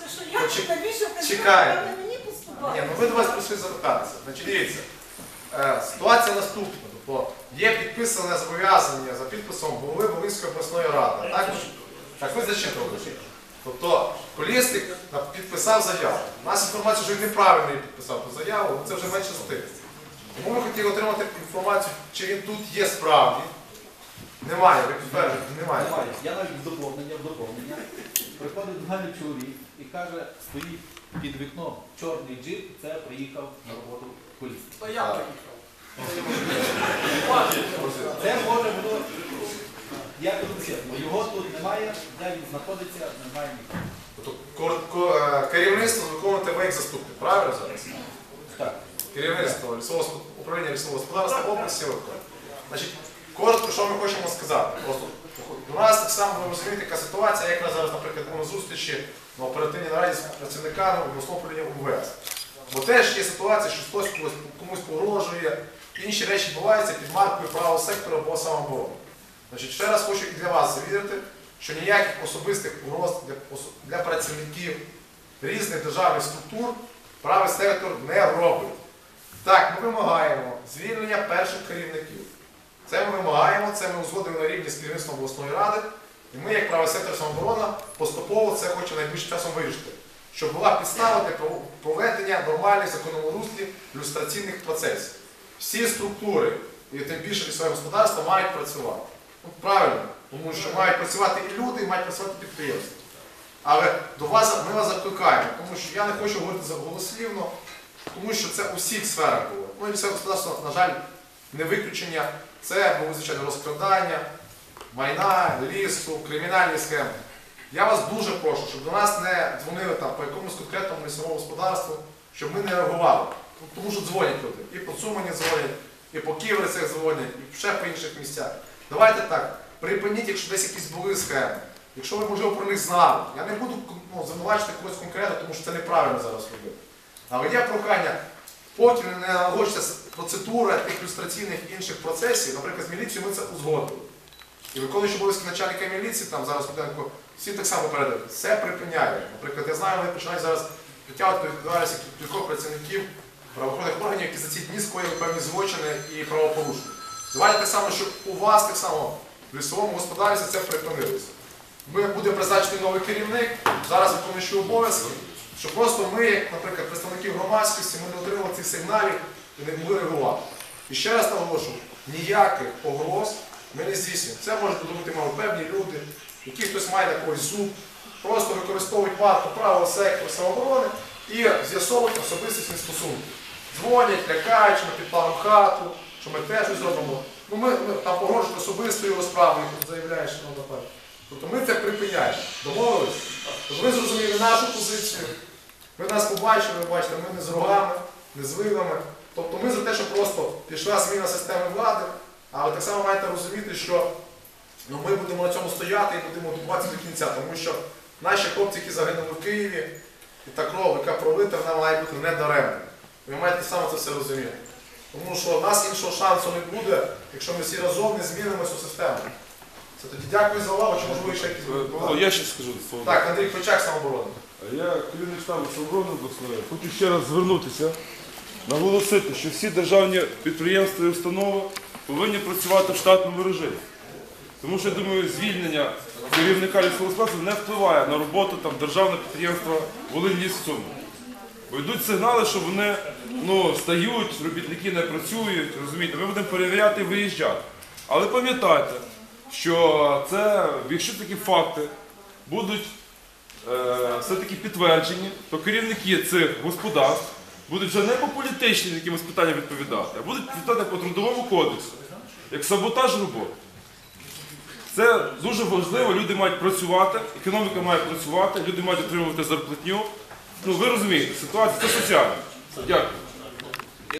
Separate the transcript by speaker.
Speaker 1: вирішили, що я
Speaker 2: Почек-
Speaker 1: найбільше
Speaker 2: чекайте.
Speaker 1: на мені поступати.
Speaker 2: Ні, ну ви до вас прийшли запитатися. Значить, дивіться, е, ситуація наступна. Тобто є підписане зобов'язання за підписом голови Волинської обласної ради. Так, так ви зачитували. Тобто Колєсник на- підписав заяву. У нас інформація, що він неправильно її підписав ту заяву, але це вже менше з тим. Тому ми хотіли отримати інформацію, чи він тут є справді. Немає, ви підтверджуєте, немає.
Speaker 3: Немає. Я навіть в доповнення, в доповнення. Приходить до мене чоловік і каже, стоїть під вікном чорний джип, це приїхав на роботу поліції.
Speaker 4: Та я приїхав.
Speaker 3: Це може було. Я кажу чесно, його тут немає, де він знаходиться, немає нікого.
Speaker 2: Тобто е, керівництво виконуєте ви як заступник, правильно зараз?
Speaker 3: Так.
Speaker 2: Керівництво лісового управління лісового господарства області виконує. Коротко, що ми хочемо сказати. Просто у нас так само ви розумієте, яка ситуація, як ми зараз, наприклад, на зустрічі на оперативній нараді з працівниками обласного управління УВС. Бо теж є ситуація, що хтось комусь, погрожує, інші речі відбуваються під маркою правого сектору або самооборони. Значить, ще раз хочу і для вас завірити, що ніяких особистих угроз для, для працівників різних державних структур правий сектор не робить. Так, ми вимагаємо звільнення перших керівників. Це ми вимагаємо, це ми узгодили на рівні з керівництвом обласної ради. І ми, як правий сектор самооборона, поступово це хочемо найближчим часом вирішити. Щоб була підстава для проведення нормальних законному руслі люстраційних процесів. Всі структури, і тим більше лісове господарство, мають працювати. Ну, правильно, тому що мають працювати і люди, і мають працювати підприємства. Але до вас ми вас закликаємо, тому що я не хочу говорити за- голослівно, тому що це у всіх сферах було. Ну і лісове господарство, на жаль, не виключення. Це було, звичайно, розкрадання, майна, лісу, кримінальні схеми. Я вас дуже прошу, щоб до нас не дзвонили там по якомусь конкретному лісовому господарству, щоб ми не реагували. Ну, Тому що дзвонять люди. І по Цумані дзвонять, і по Ківерцях дзвонять, і ще по інших місцях. Давайте так, припиніть, якщо десь якісь були схеми. Якщо ви, можливо, про них знали. Я не буду ну, звинувачити когось конкретно, тому що це неправильно зараз робити. Але є прохання, поки не налагодиться процедура тих люстраційних інших процесів, наприклад, з міліцією ми це узгодили. І виконуючи обов'язки начальника міліції, там зараз Богданко, всі так само передали, все припиняє. Наприклад, я знаю, вони починають зараз притягувати до відповідальності кількох працівників правоохоронних органів, які за ці дні скоїли певні злочини і правопорушення. Давайте так само, щоб у вас так само в лісовому господарстві це припинилося. Ми буде призначений новий керівник, зараз виконуючи обов'язки, щоб просто ми, як, наприклад, представники громадськості, ми не отримали цих сигналів і не могли реагувати. І ще раз наголошую, ніяких погроз ми не здійснюємо. Це можуть бути мабуть, певні люди, які хтось має когось зуб, просто використовують варту правого сектору самооборони і з'ясовують особистісні стосунки. Дзвонять, лякають, що ми підпалимо хату, що ми теж щось зробимо. Ну, ми, ми там погрожують особистою розправою, як заявляє шановна пані. Тобто ми це припиняємо. Домовились? Тобто ви зрозуміли нашу позицію. Ви нас побачили, ви бачите, ми не з рогами, не з вилами. Тобто ми за те, що просто пішла зміна системи влади, але так само маєте розуміти, що ну, ми будемо на цьому стояти і будемо добуватися до кінця, тому що наші хлопці, які загинули в Києві, і та кров, яка пролита, вона має бути не даремна. Ви маєте саме це все розуміти. Тому що в нас іншого шансу не буде, якщо ми всі разом не змінимо цю систему. Це тоді дякую за увагу, чи можливо ще якісь будуть
Speaker 5: я ще скажу слово.
Speaker 2: Так, Андрій Кричак, самооборона.
Speaker 5: Я керівник штабу самооборони обласної. Хочу ще раз звернутися, наголосити, що всі державні підприємства і установи повинні працювати в штатному режимі. Тому що, я думаю, звільнення керівника лісового господарства не впливає на роботу там, державного підприємства Волинь Суми. Бо йдуть сигнали, що вони ну, стають, робітники не працюють, розумієте, ми будемо перевіряти і виїжджати. Але пам'ятайте, що це, якщо такі факти будуть е, все-таки підтверджені, то керівники цих господарств будуть вже не по політичним якимось питанням відповідати, а будуть відповідати по трудовому кодексу, як саботаж роботи. Це дуже важливо, люди мають працювати, економіка має працювати, люди мають отримувати зарплатню. Ну ви розумієте, ситуація це соціальна. Дякую.